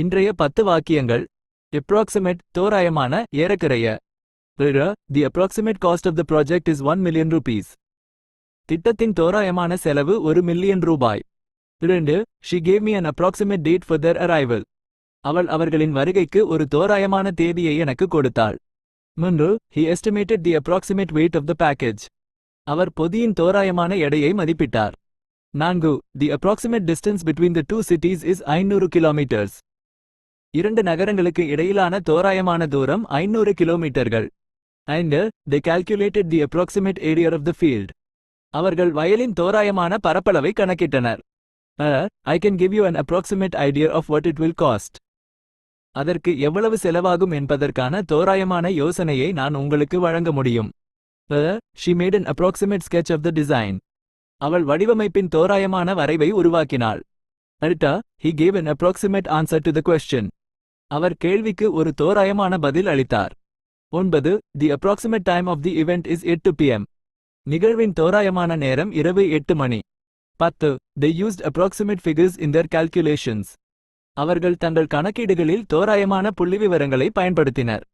இன்றைய பத்து வாக்கியங்கள் எப்ராக்சிமேட் தோராயமான ஏறக்குறைய. The approximate cost of the project is one million rupees திட்டத்தின் தோராயமான செலவு ஒரு மில்லியன் ரூபாய். இரண்டு she gave me an approximate date for the arrival அவள் அவர்களின் வருகைக்கு ஒரு தோராயமான தேதியை எனக்கு கொடுத்தாள். மூன்று he estimated the approximate weight of the package அவர் பொதியின் தோராயமான எடையை மதிப்பிட்டார். நான்கு the approximate distance between the two cities is ஐநூறு கிலோமீட்டர்ஸ் இரண்டு நகரங்களுக்கு இடையிலான தோராயமான தூரம் ஐநூறு கிலோமீட்டர்கள். ஐந்து the calculated the approximate area of the field அவர்கள் வயலின் தோராயமான பரப்பளவை கணக்கிட்டனர். I can give you an approximate idea of what it will cost அதற்கு எவ்வளவு செலவாகும் என்பதற்கான தோராயமான யோசனையை நான் உங்களுக்கு வழங்க முடியும். She made an approximate sketch of the design அவள் வடிவமைப்பின் தோராயமான வரைவை உருவாக்கினாள். அல்டா he gave an approximate answer to the question அவர் கேள்விக்கு ஒரு தோராயமான பதில் அளித்தார். ஒன்பது the approximate time of the event is எட்டு பிஎம் நிகழ்வின் தோராயமான நேரம் இரவு எட்டு மணி. பத்து the used approximate figures in the calculations அவர்கள் தங்கள் கணக்கீடுகளில் தோராயமான புள்ளிவிவரங்களை பயன்படுத்தினர்.